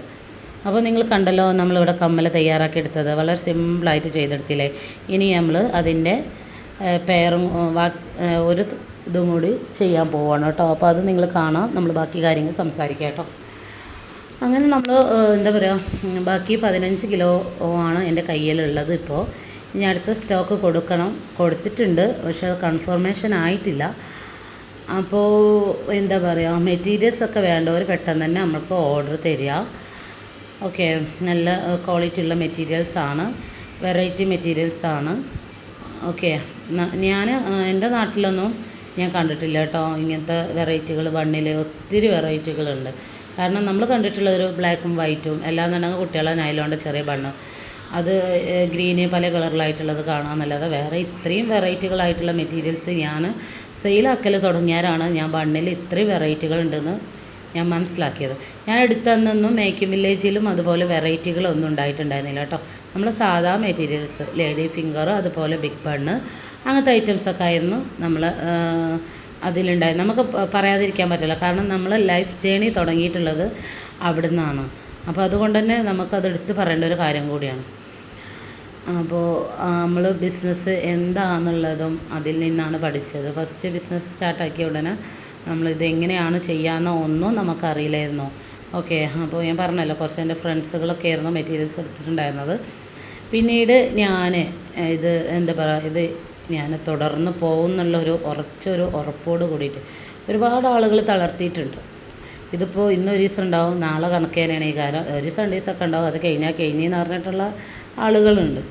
അപ്പോൾ നിങ്ങൾ കണ്ടല്ലോ നമ്മളിവിടെ കമ്മൽ തയ്യാറാക്കി എടുത്തത്. വളരെ സിമ്പിളായിട്ട് ചെയ്തെടുത്തില്ലേ? ഇനി നമ്മൾ അതിന്റെ പേറും ഒരു ഇതും കൂടി ചെയ്യാൻ പോവാണ് കേട്ടോ. അപ്പോൾ അത് നിങ്ങൾ കാണാം. നമ്മൾ ബാക്കി കാര്യങ്ങൾ സംസാരിക്കാം കേട്ടോ. അങ്ങനെ നമ്മൾ എന്താ പറയുക ബാക്കി പതിനഞ്ച് കിലോ ആണ് എന്റെ കയ്യിലുള്ളത് ഇപ്പോൾ ഇനി അടുത്ത സ്റ്റോക്ക് കൊടുക്കണം. കൊടുത്തിട്ടുണ്ട്. പക്ഷേ അത് കൺഫർമേഷൻ ആയിട്ടില്ല. അപ്പോൾ എന്താ പറയുക മെറ്റീരിയൽസ് ഒക്കെ വേണ്ടവർ പെട്ടെന്ന് തന്നെ നമ്മൾക്ക് ഓർഡർ തരിക. ഓക്കെ നല്ല ക്വാളിറ്റി ഉള്ള മെറ്റീരിയൽസ് ആണ് വെറൈറ്റി മെറ്റീരിയൽസ് ആണ്. ഓക്കെ ഞാൻ എന്റെ നാട്ടിലൊന്നും ഞാൻ കണ്ടിട്ടില്ല കേട്ടോ ഇങ്ങനത്തെ വെറൈറ്റികൾ വണ്ണിൽ ഒത്തിരി വെറൈറ്റികളുണ്ട് കാരണം നമ്മൾ കണ്ടിട്ടുള്ളൊരു ബ്ലാക്കും വൈറ്റും എല്ലാം കുട്ടികളെ നൈലോണ്ട് ചെറിയ ബണ്ണ് അത് ഗ്രീന് പല കളറിലായിട്ടുള്ളത് കാണാമെന്നല്ലാതെ വേറെ ഇത്രയും വെറൈറ്റികളായിട്ടുള്ള മെറ്റീരിയൽസ് ഞാൻ സെയിലാക്കൽ തുടങ്ങിയാലാണ് ഞാൻ ബണ്ണിൽ ഇത്രയും വെറൈറ്റികൾ ഉണ്ടെന്ന് ഞാൻ മനസ്സിലാക്കിയത്. ഞാൻ എടുത്തന്നൊന്നും മേക്ക് വില്ലേജിലും അതുപോലെ വെറൈറ്റികളൊന്നും ഉണ്ടായിട്ടുണ്ടായിരുന്നില്ല കേട്ടോ. നമ്മൾ സാധാ മെറ്റീരിയൽസ് ലേഡി ഫിംഗർ അതുപോലെ ബിഗ് ബണ്ണ് അങ്ങനത്തെ ഐറ്റംസൊക്കെ ആയിരുന്നു നമ്മൾ അതിലുണ്ടായി നമുക്ക് പറയാതിരിക്കാൻ പറ്റില്ല. കാരണം നമ്മൾ ലൈഫ് ജേണി തുടങ്ങിയിട്ടുള്ളത് അവിടെ നിന്നാണ് അപ്പോൾ അതുകൊണ്ട് തന്നെ നമുക്കത് എടുത്ത് പറയേണ്ട ഒരു കാര്യം കൂടിയാണ്. അപ്പോൾ നമ്മൾ ബിസിനസ് എന്താണെന്നുള്ളതും അതിൽ നിന്നാണ് പഠിച്ചത്. ഫസ്റ്റ് ബിസിനസ് സ്റ്റാർട്ടാക്കിയ ഉടനെ നമ്മളിത് എങ്ങനെയാണ് ചെയ്യാമെന്നോ ഒന്നും നമുക്കറിയില്ലായിരുന്നു. ഓക്കെ അപ്പോൾ ഞാൻ പറഞ്ഞല്ലോ കുറച്ച് എന്റെ ഫ്രണ്ട്സുകളൊക്കെ ആയിരുന്നു മെറ്റീരിയൽസ് എടുത്തിട്ടുണ്ടായിരുന്നത്. പിന്നീട് ഞാൻ ഇത് എന്താ പറയുക ഇത് ഞാൻ തുടർന്ന് പോകുന്നുള്ളൊരു ഉറച്ചൊരു ഉറപ്പോട് കൂടിയിട്ട് ഒരുപാട് ആളുകൾ തളർത്തിയിട്ടുണ്ട്. ഇതിപ്പോൾ ഇന്ന് ഒരു ദിവസം ഉണ്ടാവും നാളെ കണക്കേനാണ് ഈ കാലം. ഒരു ദിവസമൊക്കെ ഉണ്ടാവും അത് കഴിഞ്ഞാൽ കഴിഞ്ഞെന്ന് പറഞ്ഞിട്ടുള്ള ആളുകളുണ്ട്.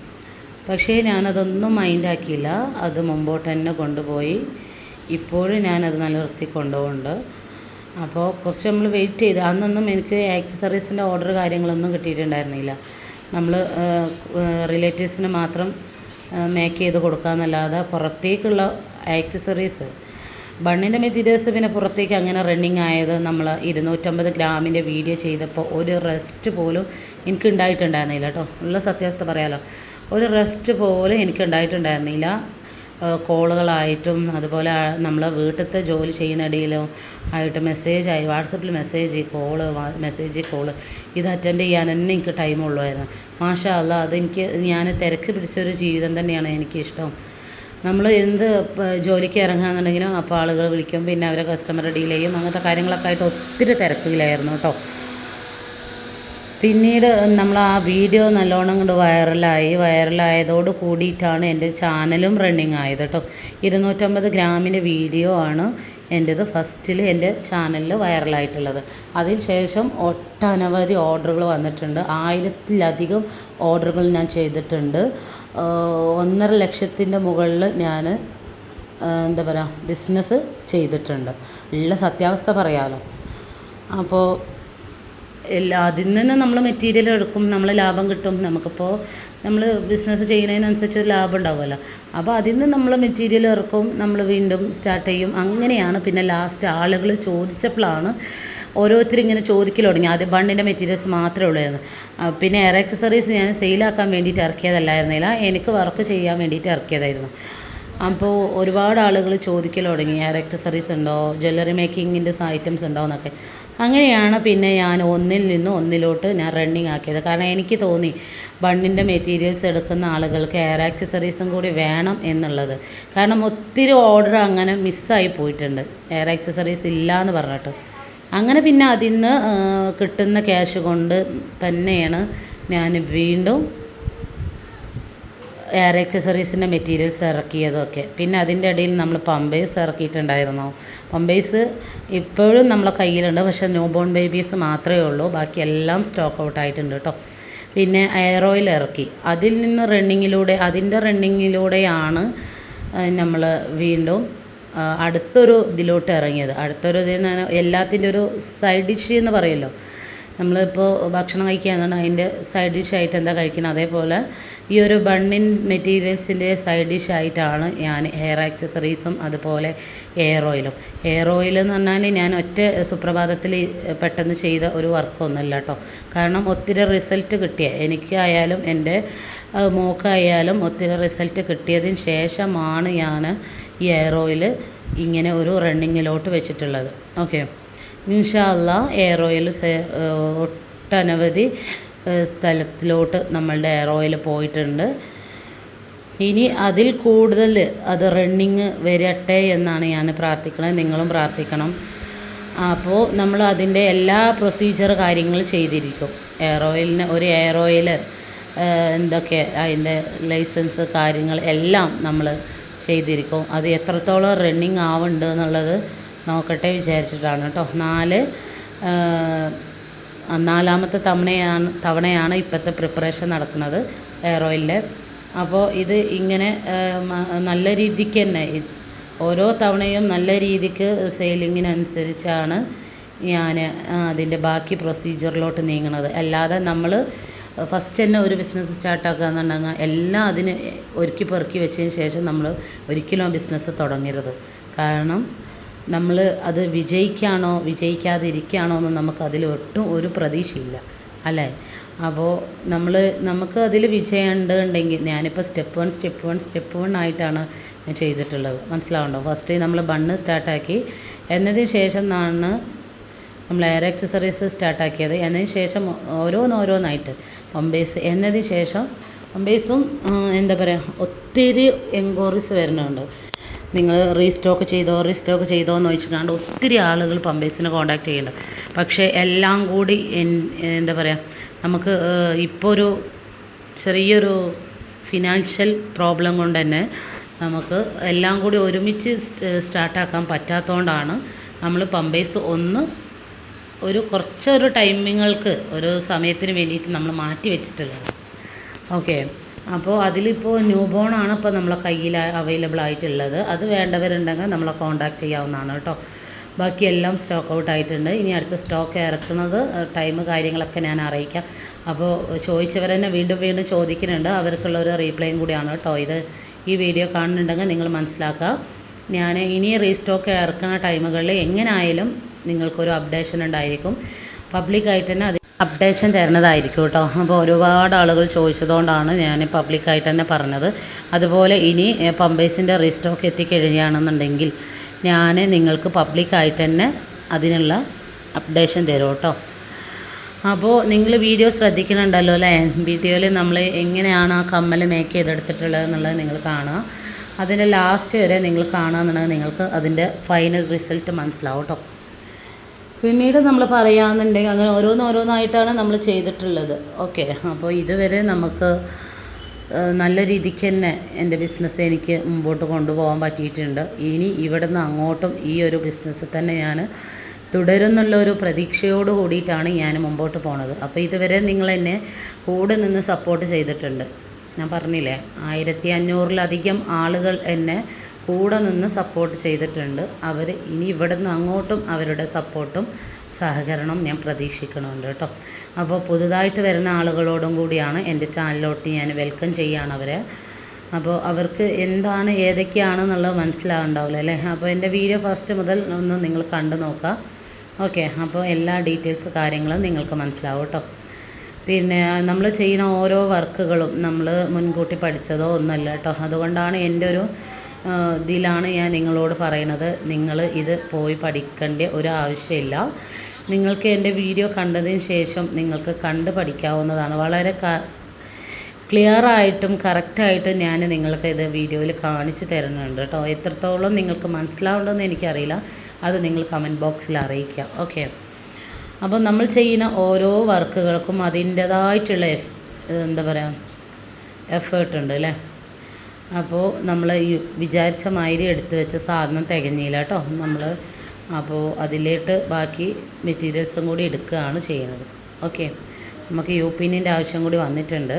പക്ഷേ ഞാനതൊന്നും മൈൻഡാക്കിയില്ല. അത് മുമ്പോട്ട് തന്നെ കൊണ്ടുപോയി. ഇപ്പോഴും ഞാനത് നിലനിർത്തി കൊണ്ടുപോകുന്നുണ്ട് അപ്പോൾ കുറച്ച് നമ്മൾ വെയിറ്റ് ചെയ്ത് അന്നൊന്നും എനിക്ക് ആക്സസറീസിന്റെ ഓർഡർ കാര്യങ്ങളൊന്നും കിട്ടിയിട്ടുണ്ടായിരുന്നില്ല. നമ്മൾ റിലേറ്റീവ്സിന് മാത്രം മേക്ക് ചെയ്ത് കൊടുക്കാമെന്നല്ലാതെ പുറത്തേക്കുള്ള ആക്സസറീസ് ബണ്ണിന്റെ മെറ്റീരിയൽസ് പിന്നെ പുറത്തേക്ക് അങ്ങനെ റണ്ണിങ് ആയത് നമ്മൾ ഇരുന്നൂറ്റമ്പത് ഗ്രാമിന്റെ വീഡിയോ ചെയ്തപ്പോൾ ഒരു റെസ്റ്റ് പോലും എനിക്ക് ഉണ്ടായിട്ടുണ്ടായിരുന്നില്ല കേട്ടോ ഉള്ള സത്യാവസ്ഥ പറയാലോ. ഒരു റെസ്റ്റ് പോലും എനിക്ക് ഉണ്ടായിട്ടുണ്ടായിരുന്നില്ല കോളുകളായിട്ടും അതുപോലെ നമ്മളെ വീട്ടിലത്തെ ജോലി ചെയ്യുന്നിടയിലും ആയിട്ട് മെസ്സേജ് ആയി വാട്സപ്പിൽ മെസ്സേജ് കോൾ മെസ്സേജ് കോൾ ഇത് അറ്റൻഡ് ചെയ്യാൻ തന്നെ എനിക്ക് ടൈം ഉള്ളായിരുന്നു. മാഷാ അല്ല അതെനിക്ക് ഞാൻ തിരക്ക് പിടിച്ചൊരു ജീവിതം തന്നെയാണ് എനിക്കിഷ്ടം. നമ്മൾ എന്ത് ജോലിക്ക് ഇറങ്ങുകയാണെന്നുണ്ടെങ്കിലും അപ്പോൾ ആളുകൾ വിളിക്കും പിന്നെ അവരെ കസ്റ്റമർ ഡീൽ ചെയ്യും അങ്ങനത്തെ കാര്യങ്ങളൊക്കെ ആയിട്ട് ഒത്തിരി തിരക്കിലായിരുന്നു കേട്ടോ. പിന്നീട് നമ്മൾ ആ വീഡിയോ നല്ലോണം കൊണ്ട് വൈറലായി വൈറലായതോട് കൂടിയിട്ടാണ് എന്റെ ചാനലും റണ്ണിങ് ആയത് കേട്ടോ ഇരുന്നൂറ്റമ്പത് ഗ്രാമിന്റെ വീഡിയോ ആണ് എന്റേത് ഫസ്റ്റിൽ എന്റെ ചാനലിൽ വൈറലായിട്ടുള്ളത്. അതിന് ശേഷം ഒട്ടനവധി ഓർഡറുകൾ വന്നിട്ടുണ്ട്. ആയിരത്തിലധികം ഓർഡറുകൾ ഞാൻ ചെയ്തിട്ടുണ്ട്. ഒന്നര ലക്ഷത്തിന്റെ മുകളിൽ ഞാൻ എന്താ പറയുക ബിസിനസ് ചെയ്തിട്ടുണ്ട്. ഉള്ള സത്യാവസ്ഥ പറയാമല്ലോ അപ്പോൾ എല്ലാ അതിൽ നിന്ന് നമ്മൾ മെറ്റീരിയൽ എടുക്കും നമ്മൾ ലാഭം കിട്ടും. നമുക്കിപ്പോൾ നമ്മൾ ബിസിനസ് ചെയ്യുന്നതിനനുസരിച്ച് ഒരു ലാഭം ഉണ്ടാവുമല്ലോ. അപ്പോൾ അതിൽ നിന്ന് നമ്മൾ മെറ്റീരിയൽ ഇറക്കും നമ്മൾ വീണ്ടും സ്റ്റാർട്ട് ചെയ്യും. അങ്ങനെയാണ് പിന്നെ ലാസ്റ്റ് ആളുകൾ ചോദിച്ചപ്പോഴാണ് ഓരോരുത്തരും ഇങ്ങനെ ചോദിക്കൽ തുടങ്ങി. ആദ്യം ബണ്ണിന്റെ മെറ്റീരിയൽസ് മാത്രമേ ഉള്ളായിരുന്നു. പിന്നെ എയർ ആക്സസറീസ് ഞാൻ സെയിലാക്കാൻ വേണ്ടിയിട്ട് ഇറക്കിയതല്ലായിരുന്നില്ല. എനിക്ക് വർക്ക് ചെയ്യാൻ വേണ്ടിയിട്ട് ഇറക്കിയതായിരുന്നു. അപ്പോൾ ഒരുപാട് ആളുകൾ ചോദിക്കൽ തുടങ്ങി. എയർ ആക്സസറീസ് ഉണ്ടോ? ജ്വല്ലറി മേക്കിങ്ങിന്റെ ഐറ്റംസ് ഉണ്ടോ എന്നൊക്കെ. അങ്ങനെയാണ് പിന്നെ ഞാൻ ഒന്നിൽ നിന്ന് ഒന്നിലോട്ട് ഞാൻ റണ്ണിങ് ആക്കിയത്. കാരണം എനിക്ക് തോന്നി ബണ്ണിന്റെ മെറ്റീരിയൽസ് എടുക്കുന്ന ആളുകൾക്ക് എയർ ആക്സസറീസും കൂടി വേണം എന്നുള്ളത്. കാരണം ഒത്തിരി ഓർഡർ അങ്ങനെ മിസ്സായി പോയിട്ടുണ്ട്. എയർ ആക്സസറീസ് ഇല്ല എന്ന് പറഞ്ഞിട്ട്. അങ്ങനെ പിന്നെ അതിൽ നിന്ന് കിട്ടുന്ന ക്യാഷ് കൊണ്ട് തന്നെയാണ് ഞാൻ വീണ്ടും എയർ ആക്സസറീസിന്റെ മെറ്റീരിയൽസ് ഇറക്കിയതൊക്കെ. പിന്നെ അതിന്റെ ഇടയിൽ നമ്മൾ പമ്പേഴ്സ് ഇറക്കിയിട്ടുണ്ടായിരുന്നു. പമ്പേഴ്സ് ഇപ്പോഴും നമ്മളെ കയ്യിലുണ്ട്. പക്ഷേ ന്യൂ ബോൺ ബേബീസ് മാത്രമേ ഉള്ളൂ. ബാക്കി എല്ലാം സ്റ്റോക്ക് ഔട്ട് ആയിട്ടുണ്ട് കേട്ടോ പിന്നെ എയർ ഓയിൽ ഇറക്കി. അതിൽ നിന്ന് റണ്ണിങ്ങിലൂടെ അതിന്റെ റണ്ണിങ്ങിലൂടെയാണ് നമ്മൾ വീണ്ടും അടുത്തൊരു ഇതിലോട്ട് ഇറങ്ങിയത്. അടുത്തൊരു ഇതിൽ നിന്ന് എല്ലാത്തിന്റെ ഒരു സൈഡ് ഡിഷ് എന്ന് പറയുമല്ലോ നമ്മളിപ്പോൾ ഭക്ഷണം കഴിക്കുകയാണ് അതിന്റെ സൈഡ് ഡിഷായിട്ട് എന്താ കഴിക്കുന്നത് അതേപോലെ ഈ ഒരു ബണ്ണിൻ മെറ്റീരിയൽസിന്റെ സൈഡ് ഡിഷായിട്ടാണ് ഞാൻ ഹെയർ ആക്സസറീസും അതുപോലെ ഹെയർ ഓയിലും ഹെയർ ഓയിൽ എന്ന് പറഞ്ഞാൽ ഞാൻ ഒറ്റ സുപ്രഭാതത്തിൽ പെട്ടെന്ന് ചെയ്ത ഒരു വർക്കൊന്നുമല്ല കേട്ടോ കാരണം ഒത്തിരി റിസൾട്ട് കിട്ടിയ എനിക്കായാലും എന്റെ മോക്കായാലും ഒത്തിരി റിസൾട്ട് കിട്ടിയതിന് ശേഷമാണ് ഞാൻ ഈ ഹെയർ ഓയിൽ ഇങ്ങനെ ഒരു റണ്ണിങ്ങിലോട്ട് വെച്ചിട്ടുള്ളത്. ഓക്കെ ഇൻഷാല്ല എയർ ഓയിൽ ഒട്ടനവധി സ്ഥലത്തിലോട്ട് നമ്മളുടെ എയർ ഓയിൽ പോയിട്ടുണ്ട്. ഇനി അതിൽ കൂടുതൽ അത് റണ്ണിങ് വരട്ടെ എന്നാണ് ഞാൻ പ്രാർത്ഥിക്കുന്നത് നിങ്ങളും പ്രാർത്ഥിക്കണം. അപ്പോൾ നമ്മൾ അതിന്റെ എല്ലാ പ്രൊസീജിയർ കാര്യങ്ങളും ചെയ്തിരിക്കും. എയർ ഓയിലിന് ഒരു എയർ ഓയിൽ എന്തൊക്കെ അതിന്റെ ലൈസൻസ് കാര്യങ്ങൾ എല്ലാം നമ്മൾ ചെയ്തിരിക്കും. അത് എത്രത്തോളം റണ്ണിങ് ആവുന്നുണ്ട് എന്നുള്ളത് നോക്കട്ടെ വിചാരിച്ചിട്ടാണ് കേട്ടോ. നാല് നാലാമത്തെ തവണയാണ് തവണയാണ് ഇപ്പോഴത്തെ പ്രിപ്പറേഷൻ നടക്കുന്നത് എയർ ഓയിലിന്റെ അപ്പോൾ ഇത് ഇങ്ങനെ നല്ല രീതിക്ക് തന്നെ ഓരോ തവണയും നല്ല രീതിക്ക് സെയിലിങ്ങിനനുസരിച്ചാണ് ഞാൻ അതിന്റെ ബാക്കി പ്രൊസീജിയറിലോട്ട് നീങ്ങുന്നത്. അല്ലാതെ നമ്മൾ ഫസ്റ്റ് തന്നെ ഒരു ബിസിനസ് സ്റ്റാർട്ടാക്കുക എന്നുണ്ടെങ്കിൽ എല്ലാം അതിന് ഒരുക്കി പെറുക്കി വെച്ചതിന് ശേഷം നമ്മൾ ഒരിക്കലും ആ ബിസിനസ് തുടങ്ങരുത്. കാരണം നമ്മൾ അത് വിജയിക്കാണോ വിജയിക്കാതിരിക്കുകയാണോ എന്ന് നമുക്ക് അതിൽ ഒട്ടും ഒരു പ്രതീക്ഷയില്ല. അല്ലേ? അപ്പോൾ നമ്മൾ നമുക്ക് അതിൽ വിജയം ഉണ്ടെങ്കിൽ ഞാനിപ്പോൾ step one step one step one ആയിട്ടാണ് ഞാൻ ചെയ്തിട്ടുള്ളത്. മനസ്സിലാവുണ്ടോ? ഫസ്റ്റ് നമ്മൾ ബണ്ണ് സ്റ്റാർട്ടാക്കി എന്നതിന് ശേഷം ആണ് നമ്മൾ എയർ ആക്സസറീസ് സ്റ്റാർട്ടാക്കിയത് എന്നതിന് ശേഷം ഓരോന്നോരോന്നായിട്ട്. പമ്പേഴ്സ് എന്നതിന് ശേഷം പമ്പേഴ്സും എന്താ പറയുക ഒത്തിരി എൻക്വയറീസ് വരുന്നുണ്ട്. നിങ്ങൾ റീസ്റ്റോക്ക് ചെയ്തോ റീസ്റ്റോക്ക് ചെയ്തോ എന്ന് ചോദിച്ചിട്ടാണ്ട് ഒത്തിരി ആളുകൾ പമ്പേഴ്സിനെ കോൺടാക്ട് ചെയ്യുന്നുണ്ട്. പക്ഷേ എല്ലാം കൂടി എന്താ പറയുക നമുക്ക് ഇപ്പോൾ ഒരു ചെറിയൊരു ഫിനാൻഷ്യൽ പ്രോബ്ലം കൊണ്ട് തന്നെ നമുക്ക് എല്ലാം കൂടി ഒരുമിച്ച് സ്റ്റാർട്ടാക്കാൻ പറ്റാത്തതുകൊണ്ടാണ് നമ്മൾ പമ്പേഴ്സ് ഒന്ന് ഒരു കുറച്ചൊരു ടൈമിങ്ങൾക്ക് ഒരു സമയത്തിന് വേണ്ടിയിട്ട് നമ്മൾ മാറ്റി വെച്ചിട്ടുള്ളത്. ഓക്കെ അപ്പോൾ അതിലിപ്പോൾ ന്യൂ ബോൺ ആണ് ഇപ്പോൾ നമ്മളെ കയ്യിൽ അവൈലബിൾ ആയിട്ടുള്ളത്. അത് വേണ്ടവരുണ്ടെങ്കിൽ നമ്മളെ കോൺടാക്റ്റ് ചെയ്യാവുന്നതാണ് കേട്ടോ. ബാക്കിയെല്ലാം സ്റ്റോക്ക് ഔട്ട് ആയിട്ടുണ്ട്. ഇനി അടുത്ത സ്റ്റോക്ക് ഇറക്കുന്നത് ടൈം കാര്യങ്ങളൊക്കെ ഞാൻ അറിയിക്കാം. അപ്പോൾ ചോദിച്ചവർ തന്നെ വീണ്ടും വീണ്ടും ചോദിക്കുന്നുണ്ട്. അവർക്കുള്ള ഒരു റീപ്ലൈയും കൂടിയാണ് കേട്ടോ ഇത്. ഈ വീഡിയോ കാണുന്നുണ്ടെങ്കിൽ നിങ്ങൾ മനസ്സിലാക്കുക. ഞാൻ ഇനി റീസ്റ്റോക്ക് ഇറക്കുന്ന ടൈമുകളിൽ എങ്ങനായാലും നിങ്ങൾക്കൊരു അപ്ഡേഷൻ ഉണ്ടായിരിക്കും. പബ്ലിക്കായിട്ട് തന്നെ അപ്ഡേഷൻ തരുന്നതായിരിക്കും കേട്ടോ. അപ്പോൾ ഒരുപാട് ആളുകൾ ചോദിച്ചതുകൊണ്ടാണ് ഞാൻ പബ്ലിക്കായിട്ട് തന്നെ പറഞ്ഞത്. അതുപോലെ ഇനി പമ്പേഴ്സിന്റെ റീസ്റ്റോക്ക് എത്തിക്കഴിയുകയാണെന്നുണ്ടെങ്കിൽ ഞാൻ നിങ്ങൾക്ക് പബ്ലിക്കായിട്ട് തന്നെ അതിനുള്ള അപ്ഡേഷൻ തരും കേട്ടോ. അപ്പോൾ നിങ്ങൾ വീഡിയോ ശ്രദ്ധിക്കുന്നുണ്ടല്ലോ അല്ലേ? വീഡിയോയിൽ നമ്മൾ എങ്ങനെയാണ് ആ കമ്മൽ മേക്ക് ചെയ്തെടുത്തിട്ടുള്ളത് എന്നുള്ളത് നിങ്ങൾ കാണുക. അതിന്റെ ലാസ്റ്റ് വരെ നിങ്ങൾ കാണുക എന്നുണ്ടെങ്കിൽ നിങ്ങൾക്ക് അതിന്റെ ഫൈനൽ റിസൾട്ട് മനസ്സിലാവും കേട്ടോ. പിന്നീട് നമ്മൾ പറയാമെന്നുണ്ടെങ്കിൽ അങ്ങനെ ഓരോന്നോരോന്നായിട്ടാണ് നമ്മൾ ചെയ്തിട്ടുള്ളത്. ഓക്കെ അപ്പോൾ ഇതുവരെ നമുക്ക് നല്ല രീതിക്ക് തന്നെ എന്റെ ബിസിനസ് എനിക്ക് മുമ്പോട്ട് കൊണ്ടുപോകാൻ പറ്റിയിട്ടുണ്ട്. ഇനി ഇവിടെ നിന്ന് അങ്ങോട്ടും ഈ ഒരു ബിസിനസ് തന്നെ ഞാൻ തുടരുന്നുള്ള ഒരു പ്രതീക്ഷയോട് കൂടിയിട്ടാണ് ഞാൻ മുമ്പോട്ട് പോണത്. അപ്പോൾ ഇതുവരെ നിങ്ങൾ എന്നെ കൂടെ നിന്ന് സപ്പോർട്ട് ചെയ്തിട്ടുണ്ട്. ഞാൻ പറഞ്ഞില്ലേ ആയിരത്തി അഞ്ഞൂറിലധികം ആളുകൾ എന്നെ കൂടെ നിന്ന് സപ്പോർട്ട് ചെയ്തിട്ടുണ്ട്. അവർ ഇനി ഇവിടെ നിന്ന് അങ്ങോട്ടും അവരുടെ സപ്പോർട്ടും സഹകരണം ഞാൻ പ്രതീക്ഷിക്കണമുണ്ട് കേട്ടോ. അപ്പോൾ പുതുതായിട്ട് വരുന്ന ആളുകളോടും കൂടിയാണ് എന്റെ ചാനലിലോട്ട് ഞാൻ വെൽക്കം ചെയ്യുകയാണ് അവരെ. അപ്പോൾ അവർക്ക് എന്താണ് ഏതൊക്കെയാണെന്നുള്ളത് മനസ്സിലാവുണ്ടാവില്ല അല്ലേ? അപ്പോൾ എന്റെ വീഡിയോ ഫസ്റ്റ് മുതൽ ഒന്ന് നിങ്ങൾ കണ്ടു നോക്കുക. ഓക്കെ അപ്പോൾ എല്ലാ ഡീറ്റെയിൽസ് കാര്യങ്ങളും നിങ്ങൾക്ക് മനസ്സിലാവും കേട്ടോ. പിന്നെ നമ്മൾ ചെയ്യുന്ന ഓരോ വർക്കുകളും നമ്മൾ മുൻകൂട്ടി പഠിച്ചതോ ഒന്നുമല്ല കേട്ടോ. അതുകൊണ്ടാണ് എന്റെ ഒരു ഇതിലാണ് ഞാൻ നിങ്ങളോട് പറയുന്നത് നിങ്ങൾ ഇത് പോയി പഠിക്കേണ്ട ഒരു ആവശ്യമില്ല. നിങ്ങൾക്ക് എന്റെ വീഡിയോ കണ്ടതിന് ശേഷം നിങ്ങൾക്ക് കണ്ട് പഠിക്കാവുന്നതാണ്. വളരെ ക ക്ലിയറായിട്ടും കറക്റ്റായിട്ടും ഞാൻ നിങ്ങൾക്ക് ഇത് വീഡിയോയിൽ കാണിച്ച് തരുന്നുണ്ട് കേട്ടോ. എത്രത്തോളം നിങ്ങൾക്ക് മനസ്സിലാവുണ്ടെന്ന് എനിക്കറിയില്ല. അത് നിങ്ങൾ കമന്റ് ബോക്സിൽ അറിയിക്കുക. ഓക്കെ അപ്പോൾ നമ്മൾ ചെയ്യുന്ന ഓരോ വർക്കുകൾക്കും അതിന്റേതായിട്ടുള്ള എന്താ പറയുക എഫേർട്ട് ഉണ്ട് അല്ലേ? അപ്പോൾ നമ്മൾ ഈ വിചാരിച്ച മാതിരി എടുത്തു വെച്ച സാധനം തികഞ്ഞില്ല കേട്ടോ. നമ്മൾ അപ്പോൾ അതിലേട്ട് ബാക്കി മെറ്റീരിയൽസും കൂടി എടുക്കുകയാണ് ചെയ്യുന്നത്. ഓക്കെ നമുക്ക് യു പിന്നിന്റെ ആവശ്യം കൂടി വന്നിട്ടുണ്ട്.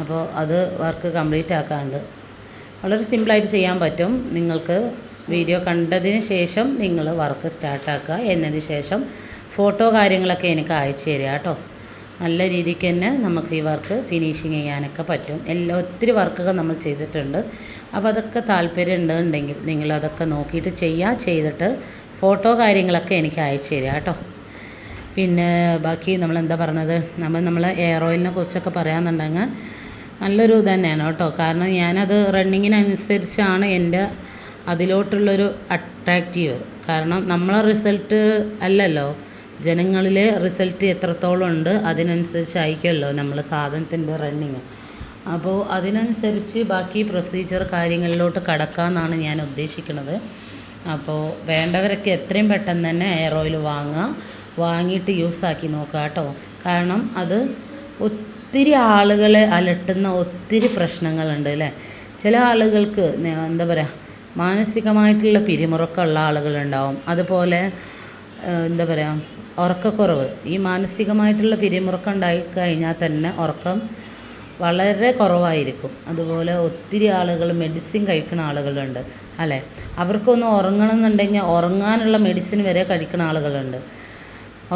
അപ്പോൾ അത് വർക്ക് കംപ്ലീറ്റ് ആക്കാണ്ട്. വളരെ സിമ്പിളായിട്ട് ചെയ്യാൻ പറ്റും. നിങ്ങൾക്ക് വീഡിയോ കണ്ടതിന് ശേഷം നിങ്ങൾ വർക്ക് സ്റ്റാർട്ടാക്കുക എന്നതിന് ശേഷം ഫോട്ടോ കാര്യങ്ങളൊക്കെ എനിക്ക് അയച്ചു തരിക കേട്ടോ. നല്ല രീതിക്ക് തന്നെ നമുക്ക് ഈ വർക്ക് ഫിനിഷിങ് ചെയ്യാനൊക്കെ പറ്റും. എല്ലാ ഒത്തിരി വർക്കൊക്കെ നമ്മൾ ചെയ്തിട്ടുണ്ട്. അപ്പോൾ അതൊക്കെ താല്പര്യം ഉണ്ടെന്നുണ്ടെങ്കിൽ നിങ്ങൾ അതൊക്കെ നോക്കിയിട്ട് ചെയ്യുക ചെയ്തിട്ട് ഫോട്ടോ കാര്യങ്ങളൊക്കെ എനിക്ക് അയച്ചു തരിക കേട്ടോ. പിന്നെ ബാക്കി നമ്മൾ എന്താ പറഞ്ഞത്? നമ്മൾ നമ്മൾ എയർ ഓയിലിനെ കുറിച്ചൊക്കെ പറയാമെന്നുണ്ടെങ്കിൽ നല്ലൊരു ഇത് തന്നെയാണ് കേട്ടോ. കാരണം ഞാനത് റണ്ണിങ്ങിനനുസരിച്ചാണ് എന്റെ അതിലോട്ടുള്ളൊരു അട്രാക്റ്റീവ് കാരണം നമ്മളെ റിസൾട്ട് അല്ലല്ലോ. ജനങ്ങളിലെ റിസൾട്ട് എത്രത്തോളം ഉണ്ട് അതിനനുസരിച്ചായിരിക്കുമല്ലോ നമ്മൾ സാധനത്തിന്റെ റണ്ണിങ്. അപ്പോൾ അതിനനുസരിച്ച് ബാക്കി പ്രൊസീജിയർ കാര്യങ്ങളിലോട്ട് കടക്കാമെന്നാണ് ഞാൻ ഉദ്ദേശിക്കുന്നത്. അപ്പോൾ വേണ്ടവരൊക്കെ എത്രയും പെട്ടെന്ന് തന്നെ എയർ ഓയിൽ വാങ്ങുക. വാങ്ങിയിട്ട് യൂസ് ആക്കി നോക്കുക കേട്ടോ. കാരണം അത് ഒത്തിരി ആളുകളെ അലട്ടുന്ന ഒത്തിരി പ്രശ്നങ്ങളുണ്ട് അല്ലേ? ചില ആളുകൾക്ക് എന്താ പറയുക മാനസികമായിട്ടുള്ള പിരിമുറുക്കമുള്ള ആളുകളുണ്ടാവും. അതുപോലെ എന്താ പറയുക ഉറക്കക്കുറവ്. ഈ മാനസികമായിട്ടുള്ള പിരിമുറുക്കം ഉണ്ടായി കഴിഞ്ഞാൽ തന്നെ ഉറക്കം വളരെ കുറവായിരിക്കും. അതുപോലെ ഒത്തിരി ആളുകൾ മെഡിസിൻ കഴിക്കുന്ന ആളുകളുണ്ട് അല്ലേ? അവർക്കൊന്ന് ഉറങ്ങണം എന്നുണ്ടെങ്കിൽ ഉറങ്ങാനുള്ള മെഡിസിൻ വരെ കഴിക്കുന്ന ആളുകളുണ്ട്.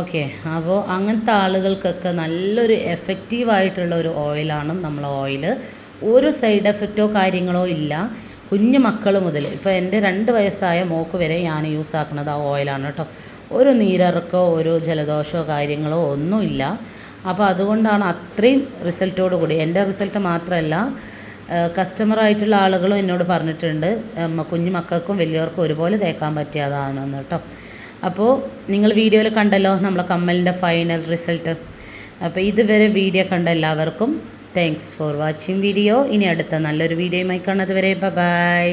ഓക്കെ അപ്പോൾ അങ്ങനത്തെ ആളുകൾക്കൊക്കെ നല്ലൊരു എഫക്റ്റീവായിട്ടുള്ള ഒരു ഓയിലാണ് നമ്മൾ ഓയിൽ ഒരു സൈഡ് എഫക്റ്റോ കാര്യങ്ങളോ ഇല്ല. കുഞ്ഞു മക്കൾ മുതൽ ഇപ്പോൾ എന്റെ രണ്ട് വയസ്സായ മോക്ക് വരെ ഞാൻ യൂസ് ആക്കുന്നത് ആ ഓയിലാണ് കേട്ടോ ഒരു നീരിറക്കോ ഒരു ജലദോഷമോ കാര്യങ്ങളോ ഒന്നുമില്ല. അപ്പോൾ അതുകൊണ്ടാണ് അത്രയും റിസൾട്ടോട് കൂടി. എന്റെ റിസൾട്ട് മാത്രമല്ല കസ്റ്റമറായിട്ടുള്ള ആളുകളും എന്നോട് പറഞ്ഞിട്ടുണ്ട് കുഞ്ഞു മക്കൾക്കും വലിയവർക്കും ഒരുപോലെ തേക്കാൻ പറ്റിയതാണെന്ന് കേട്ടോ. അപ്പോൾ നിങ്ങൾ വീഡിയോയിൽ കണ്ടല്ലോ നമ്മളെ കമ്മലിന്റെ ഫൈനൽ റിസൾട്ട്. അപ്പോൾ ഇതുവരെ വീഡിയോ കണ്ട എല്ലാവർക്കും താങ്ക്സ് ഫോർ വാച്ചിങ് വീഡിയോ ഇനി അടുത്ത നല്ലൊരു വീഡിയോയുമായി കാണുന്നത് വരെ ബൈ